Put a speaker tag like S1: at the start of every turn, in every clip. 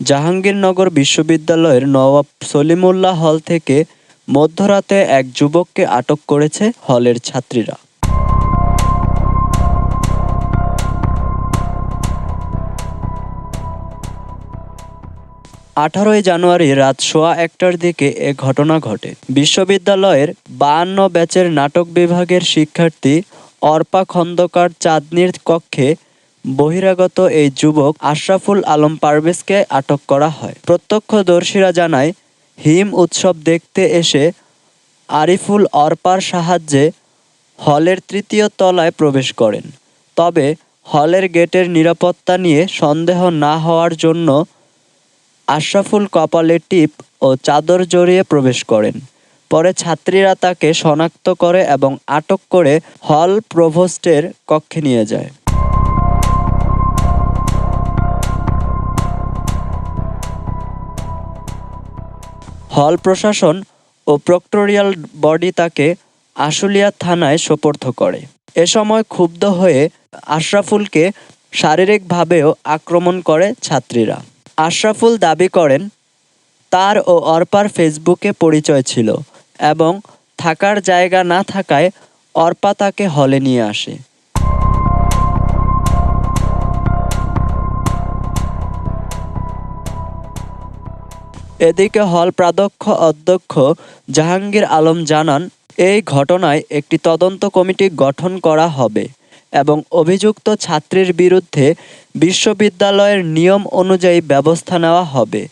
S1: জাহাঙ্গীরনগর বিশ্ববিদ্যালয়ের নওয়াব সলিমুল্লাহ হল থেকে মধ্যরাতে এক যুবককে আটক করেছে হলের ছাত্রীরা। আঠারোই জানুয়ারি রাত সোয়া একটার দিকে এ ঘটনা ঘটে। বিশ্ববিদ্যালয়ের বায়ান্ন ব্যাচের নাটক বিভাগের শিক্ষার্থী অর্পা খন্দকার চাঁদনির কক্ষে বহিরাগত এই যুবক আশরাফুল আলম পারভেজকে আটক করা হয়। প্রত্যক্ষদর্শীরা জানায়, হিম উৎসব দেখতে এসে আরিফুল অর্পার সাহায্যে হলের তৃতীয় তলায় প্রবেশ করেন। তবে হলের গেটের নিরাপত্তা নিয়ে সন্দেহ না হওয়ার জন্য আশরাফুল কপালে টিপ ও চাদর জড়িয়ে প্রবেশ করেন। পরে ছাত্রীরা তাকে শনাক্ত করে এবং আটক করে হল প্রভোস্টের কক্ষে নিয়ে যায়। হল প্রশাসন ও প্রক্টোরিয়াল বডি তাকে আশুলিয়া থানায় সোপর্দ করে। এ সময় ক্ষুব্ধ হয়ে আশরাফুলকে শারীরিকভাবেও আক্রমণ করে ছাত্রীরা। আশরাফুল দাবি করেন, তার ও অর্পার ফেসবুকে পরিচয় ছিল এবং থাকার জায়গা না থাকায় অর্পা তাকে হলে নিয়ে আসে। এদিকে হল প্রাধ্যক্ষ অধ্যক্ষ জাহাঙ্গীর আলম জানান, এই ঘটনায় একটি তদন্ত কমিটি গঠন করা হবে এবং অভিযুক্ত ছাত্রীর বিরুদ্ধে বিশ্ববিদ্যালয়ের নিয়ম অনুযায়ী ব্যবস্থা নেওয়া হবে।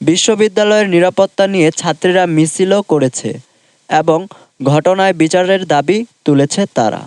S1: বিশ্ববিদ্যালয়ের নিরাপত্তা নিয়ে ছাত্রীরা মিছিলও করেছে এবং ঘটনায় বিচারের দাবি তুলেছে তারা।